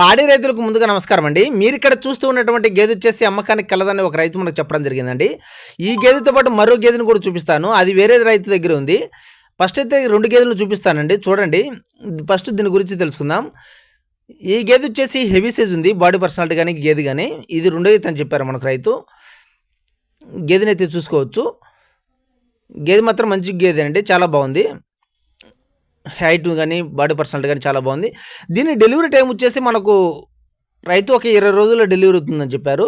పాడి రైతులకు ముందుగా నమస్కారం అండి. మీరు ఇక్కడ చూస్తూ ఉన్నటువంటి గేదె వచ్చేసి అమ్మకానికి కలదని ఒక రైతు మనకు చెప్పడం జరిగిందండి. ఈ గేదెతో పాటు మరో గేదెను కూడా చూపిస్తాను. అది వేరే రైతు దగ్గర ఉంది. ఫస్ట్ అయితే ఈ రెండు గేదెలను చూపిస్తానండి. చూడండి. ఫస్ట్ దీని గురించి తెలుసుకుందాం. ఈ గేదె వచ్చేసి హెవీ సైజ్ ఉంది. బాడీ పర్సనాలిటీ కానీ గేదె కానీ. ఇది రెండో అని చెప్పారు మనకు రైతు. గేదెనైతే అయితే చూసుకోవచ్చు. గేదె మాత్రం మంచి గేదె అండి. చాలా బాగుంది. హైట్ కానీ బాడీ పర్సనల్ కానీ చాలా బాగుంది. దీని డెలివరీ టైం వచ్చేసి మనకు రైతు ఒక ఇరవై రోజుల్లో డెలివరీ అవుతుందని చెప్పారు.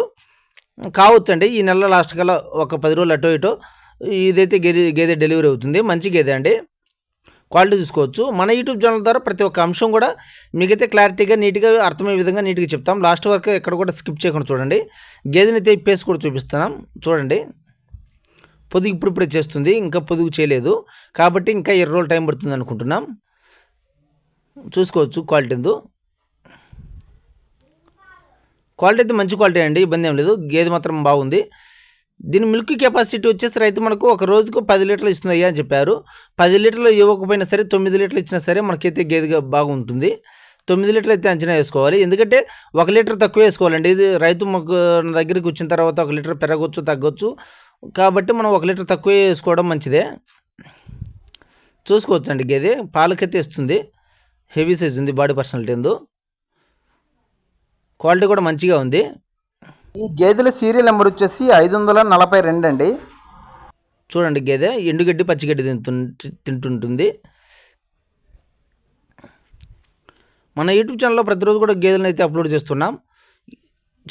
కావచ్చండి. ఈ నెల లాస్ట్ కల్లా ఒక పది రోజులు అటో ఇటో ఇదైతే గేదె గేదె డెలివరీ అవుతుంది. మంచి గేదె అండి. క్వాలిటీ చూసుకోవచ్చు. మన యూట్యూబ్ ఛానల్ ద్వారా ప్రతి ఒక్క అంశం కూడా మీకైతే క్లారిటీగా నీట్గా అర్థమయ్యే విధంగా నీట్గా చెప్తాం. లాస్ట్ వరకు ఎక్కడ కూడా స్కిప్ చేయకుండా చూడండి. గేదెని అయితే పేస్ కూడా చూపిస్తున్నాం. చూడండి. పొదుగు ఇప్పుడిప్పుడే చేస్తుంది ఇంకా పొదుగు చేయలేదు. కాబట్టి ఇంకా ఇరవై రోజులు టైం పడుతుంది అనుకుంటున్నాం. చూసుకోవచ్చు క్వాలిటీ ఎందు. క్వాలిటీ అయితే మంచి క్వాలిటీ అండి ఇబ్బంది ఏం లేదు. గేదె మాత్రం బాగుంది. దీని మిల్క్ కెపాసిటీ వచ్చేసి రైతు మనకు ఒక రోజుకు పది లీటర్లు ఇస్తుంది అయ్యా అని చెప్పారు. పది లీటర్లు ఇవ్వకపోయినా సరే తొమ్మిది లీటర్లు ఇచ్చినా సరే మనకైతే గేదెగా బాగుంటుంది. తొమ్మిది లీటర్లు అయితే అంచనా వేసుకోవాలి. ఎందుకంటే ఒక లీటర్ తక్కువ వేసుకోవాలండి. ఇది రైతు మాకు నా దగ్గరికి వచ్చిన తర్వాత ఒక లీటర్ పెరగవచ్చు తగ్గొచ్చు. కాబట్టి మనం ఒక లీటర్ తక్కువ వేసుకోవడం మంచిదే. చూసుకోవచ్చండి గేదె. పాలకైతే ఇస్తుంది. హెవీ సైజ్ ఉంది బాడీ పర్సనాలిటీ ఎందు. క్వాలిటీ కూడా మంచిగా ఉంది. ఈ గేదెల సీరియల్ నెంబర్ వచ్చేసి ఐదు వందల నలభై రెండు అండి. చూడండి గేదె. ఎండుగడ్డి పచ్చిగడ్డి తింటు తింటుంటుంది. మన యూట్యూబ్ ఛానల్లో ప్రతిరోజు కూడా గేదెలను అయితే అప్లోడ్ చేస్తున్నాం.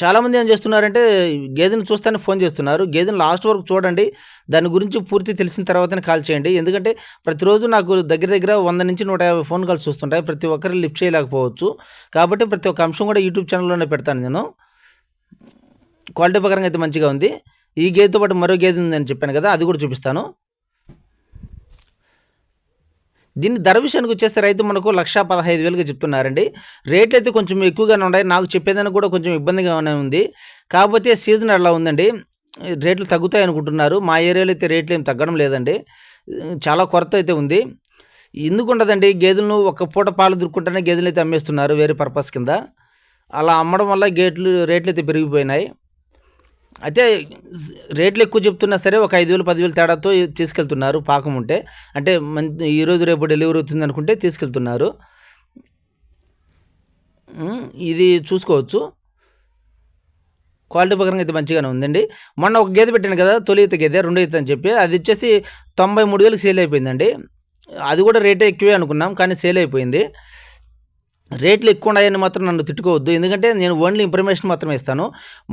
చాలామంది ఏం చేస్తున్నారంటే గేదెని చూస్తానే ఫోన్ చేస్తున్నారు. గేదెని లాస్ట్ వరకు చూడండి. దాని గురించి పూర్తి తెలిసిన తర్వాతనే కాల్ చేయండి. ఎందుకంటే ప్రతిరోజు నాకు దగ్గర దగ్గర వంద నుంచి నూట యాభై ఫోన్ కాల్స్ వస్తుంటాయి. ప్రతి ఒక్కరు లిఫ్ట్ చేయలేకపోవచ్చు. కాబట్టి ప్రతి ఒక్క అంశం కూడా యూట్యూబ్ ఛానల్లోనే పెడతాను నేను. క్వాలిటీ ప్రకారంగా అయితే మంచిగా ఉంది. ఈ గేదెతో పాటు మరో గేదె ఉందని చెప్పాను కదా అది కూడా చూపిస్తాను. దీని ధర విషయానికి వచ్చేస్తే రైతు మనకు లక్ష పదహైదు వేలుగా చెప్తున్నారండి. రేట్లు అయితే కొంచెం ఎక్కువగానే ఉన్నాయి. నాకు చెప్పేదానికి కూడా కొంచెం ఇబ్బందిగానే ఉంది. కాకపోతే సీజన్ అలా ఉందండి? రేట్లు తగ్గుతాయి అనుకుంటున్నారు. మా ఏరియాలో అయితే రేట్లు ఏం తగ్గడం లేదండి. చాలా కొరత అయితే ఉంది. ఎందుకు ఉండదండి? గేదెలను ఒక పూట పాలు దొరుకుంటేనే గేదెలు అయితే అమ్మేస్తున్నారు వేరే పర్పస్ కింద. అలా అమ్మడం వల్ల గేట్లు రేట్లు అయితే పెరిగిపోయినాయి. అయితే రేట్లు ఎక్కువ చెప్తున్నా సరే ఒక ఐదు వేలు పదివేలు తేడాతో తీసుకెళ్తున్నారు పాకం ఉంటే. అంటే మంచి ఈరోజు రేపు డెలివరీ అవుతుంది అనుకుంటే తీసుకెళ్తున్నారు. ఇది చూసుకోవచ్చు. క్వాలిటీ ప్రకారంగా అయితే మంచిగానే ఉందండి. మొన్న ఒక గేదె పెట్టాను కదా తొలి ఈత గేదె రెండో ఈత అని చెప్పి అది వచ్చేసి తొంభై మూడు వేలకు సేల్ అయిపోయిందండి. అది కూడా రేటే ఎక్కువే అనుకున్నాం కానీ సేల్ అయిపోయింది. రేట్లు ఎక్కువ ఉన్నాయని మాత్రం నన్ను తిట్టుకోవద్దు. ఎందుకంటే నేను ఓన్లీ ఇన్ఫర్మేషన్ మాత్రమే ఇస్తాను.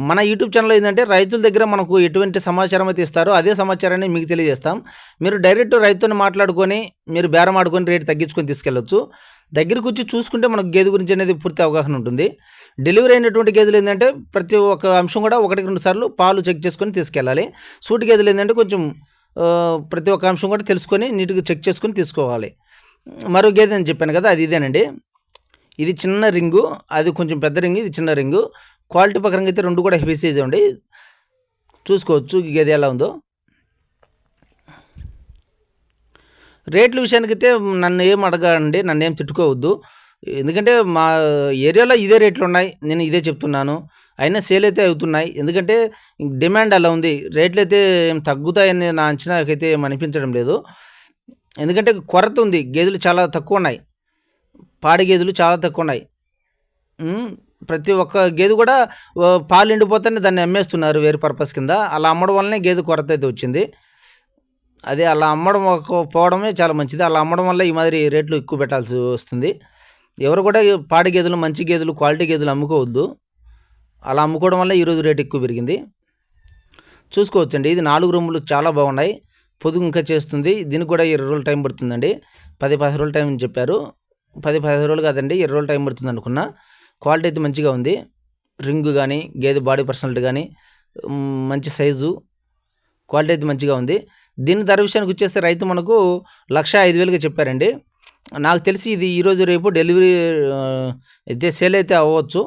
మన యూట్యూబ్ ఛానల్ ఏంటంటే రైతుల దగ్గర మనకు ఎటువంటి సమాచారం అయితే ఇస్తారో అదే సమాచారాన్ని మీకు తెలియజేస్తాం. మీరు డైరెక్ట్ రైతుని మాట్లాడుకొని మీరు బేరం ఆడుకొని రేటు తగ్గించుకొని తీసుకెళ్ళొచ్చు. దగ్గరికి వచ్చి చూసుకుంటే మనకు గేదె గురించి అనేది పూర్తి అవగాహన ఉంటుంది. డెలివరీ అయినటువంటి గేదెలు ఏంటంటే ప్రతి ఒక్క అంశం కూడా ఒకటికి రెండు సార్లు పాలు చెక్ చేసుకొని తీసుకెళ్ళాలి. సూటి గేదెలు ఏంటంటే కొంచెం ప్రతి ఒక్క అంశం కూడా తెలుసుకొని నీట్గా చెక్ చేసుకొని తీసుకోవాలి. మరో గేదె అని చెప్పాను కదా అది ఇదేనండి. ఇది చిన్న రింగు అది కొంచెం పెద్ద రింగు ఇది చిన్న రింగు. క్వాలిటీ ప్రకారంగా అయితే రెండు కూడా హెవీ సైజ్ ఉండి చూసుకోవచ్చు ఈ ఎలా ఉందో. రేట్ల విషయానికి అయితే నన్ను ఏం అడగండి నన్ను ఏం తిట్టుకోవద్దు. ఎందుకంటే మా ఏరియాలో ఇదే రేట్లు ఉన్నాయి నేను ఇదే చెప్తున్నాను. అయినా సేల్ అయితే అవుతున్నాయి. ఎందుకంటే డిమాండ్ అలా ఉంది. రేట్లు అయితే ఏం తగ్గుతాయని నా అంచనాకైతే ఏం అనిపించడం లేదు. ఎందుకంటే కొరత ఉంది గేదెలు చాలా తక్కువ ఉన్నాయి. పాడి గేదెలు చాలా తక్కువ ఉన్నాయి ప్రతి ఒక్క గేదె కూడా పాలు ఎండిపోతేనే దాన్ని అమ్మేస్తున్నారు వేరే పర్పస్ కింద. అలా అమ్మడం వల్లనే గేదె కొరత అయితే వచ్చింది. అదే అలా అమ్మడం ఒక- పోవడమే చాలా మంచిది. అలా అమ్మడం వల్ల ఈ మాదిరి రేట్లు ఎక్కువ పెట్టాల్సి వస్తుంది. ఎవరు కూడా పాడి గేదెలు మంచి గేదెలు క్వాలిటీ గేదెలు అమ్ముకోవద్దు. అలా అమ్ముకోవడం వల్ల ఈరోజు రేటు ఎక్కువ పెరిగింది. చూసుకోవచ్చండి. ఇది నాలుగు రూములు చాలా బాగున్నాయి. పొదుగు ఇంకా చేస్తుంది. దీనికి కూడా ఇరవై రోజులు టైం పడుతుందండి. పది పదిహేను రోజులు టైం అని చెప్పారు. పది పదిహేను రోజులు కాదండి ఇరవై రోజులు టైం పడుతుంది అనుకున్నా. క్వాలిటీ అయితే మంచిగా ఉంది. రింగ్ కానీ గేదె బాడీ పర్సనాలిటీ కానీ మంచి సైజు. క్వాలిటీ అయితే మంచిగా ఉంది. దీని ధర విషయానికి వచ్చేస్తే రైతు మనకు లక్ష ఐదు వేలుగా చెప్పారండి. నాకు తెలిసి ఇది ఈరోజు రేపు డెలివరీ అయితే సేల్ అయితే అవ్వచ్చు.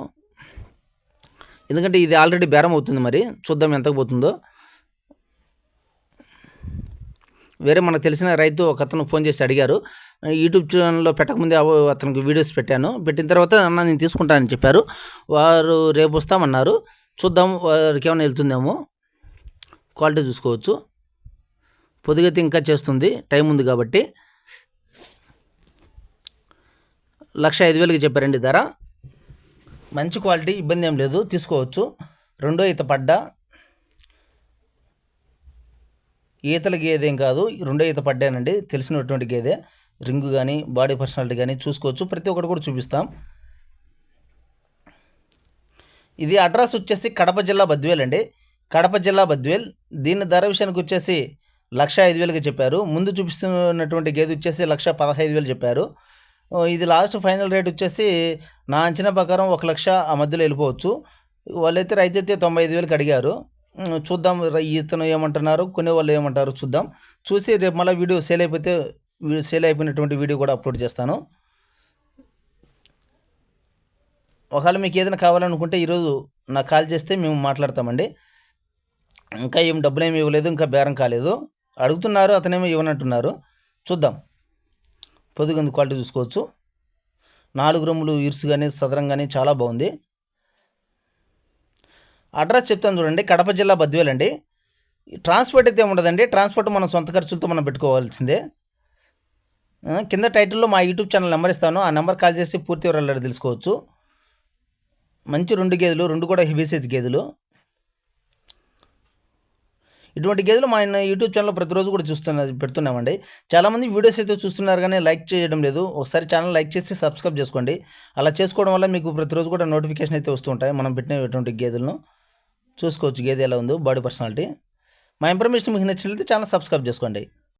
ఎందుకంటే ఇది ఆల్రెడీ బేరం అవుతుంది మరి. చూద్దాం ఎంతకు పోతుందో. వేరే మనకు తెలిసిన రైతు ఒక అతను ఫోన్ చేసి అడిగారు యూట్యూబ్ ఛానల్లో పెట్టకముందే అతనికి వీడియోస్ పెట్టాను పెట్టిన తర్వాత అన్న నేను తీసుకుంటానని చెప్పారు వారు రేపు వస్తామన్నారు చూద్దాం వారికి ఏమైనా వెళ్తుందేమో క్వాలిటీ చూసుకోవచ్చు పొద్దుగైతే ఇంకా చేస్తుంది టైం ఉంది కాబట్టి లక్ష ఐదు వేలకి చెప్పారండి ధర మంచి క్వాలిటీ ఇబ్బంది ఏం లేదు తీసుకోవచ్చు రెండో ఈత పడ్డా ఈతల గేదె ఏం కాదు రెండో ఈత పడ్డానండి. తెలిసినటువంటి గేదె. రింగు కానీ బాడీ పర్సనాలిటీ కానీ చూసుకోవచ్చు. ప్రతి ఒక్కటి కూడా చూపిస్తాం. ఇది అడ్రస్ వచ్చేసి కడప జిల్లా బద్వేల్ అండి. కడప జిల్లా బద్వేల్. దీని ధర విషయానికి వచ్చేసి లక్ష ఐదు వేలుగా చెప్పారు. ముందు చూపిస్తున్నటువంటి గేదె వచ్చేసి లక్ష పదహైదు వేలు చెప్పారు. ఇది లాస్ట్ ఫైనల్ రేట్ వచ్చేసి నా అంచనా ప్రకారం ఒక లక్ష ఆ మధ్యలో వెళ్ళిపోవచ్చు. వాళ్ళైతే రైతు అయితే తొంభై ఐదు వేలకు అడిగారు. చూద్దాం. ఇతను ఏమంటున్నారు? కొనేవాళ్ళు ఏమంటారు? చూద్దాం. చూసి రేపు మళ్ళీ వీడియో సేల్ అయిపోతే సేల్ అయిపోయినటువంటి వీడియో కూడా అప్లోడ్ చేస్తాను. ఒకవేళ మీకు ఏదైనా కావాలనుకుంటే ఈరోజు నాకు కాల్ చేస్తే మేము మాట్లాడతామండి. ఇంకా ఏం డబ్బులు ఏమి ఇవ్వలేదు ఇంకా బేరం కాలేదు. అడుగుతున్నారు అతనేమో ఇవ్వనంటున్నారు. చూద్దాం. పొదుగుంది క్వాలిటీ చూసుకోవచ్చు. నాలుగు రూములు ఇరుసు కానీ సదరం కానీ చాలా బాగుంది. అడ్రస్ చెప్తాను చూడండి కడప జిల్లా బద్వేల్ అండి ట్రాన్స్పోర్ట్ అయితే ఉండదండి ట్రాన్స్పోర్ట్ మనం సొంత ఖర్చులతో మనం పెట్టుకోవాల్సిందే. కింద టైటిల్లో మా యూట్యూబ్ ఛానల్ నెంబర్ ఇస్తాను ఆ నెంబర్ కాల్ చేసి పూర్తి వివరాలు తెలుసుకోవచ్చు. మంచి రెండు గేదెలు రెండు కూడా హెవీ సైజ్ గేదెలు. ఇటువంటి గేదెలు మా ఆయన యూట్యూబ్ ఛానల్లో ప్రతిరోజు కూడా చూస్తున్నా పెడుతున్నామండి. చాలామంది వీడియోస్ అయితే చూస్తున్నారు కానీ లైక్ చేయడం లేదు. ఒకసారి ఛానల్ లైక్ చేసి సబ్స్క్రైబ్ చేసుకోండి. అలా చేసుకోవడం వల్ల మీకు ప్రతిరోజు కూడా నోటిఫికేషన్ అయితే వస్తూ ఉంటాయి మనం పెట్టినటువంటి గేదెలను. చూసుకోవచ్చు గేదె ఎలా ఉందో బాడీ పర్సనాలిటీ మా ఇన్ఫర్మేషన్ మీకు నచ్చినట్లయితే ఛానల్ సబ్స్క్రైబ్ చేసుకోండి.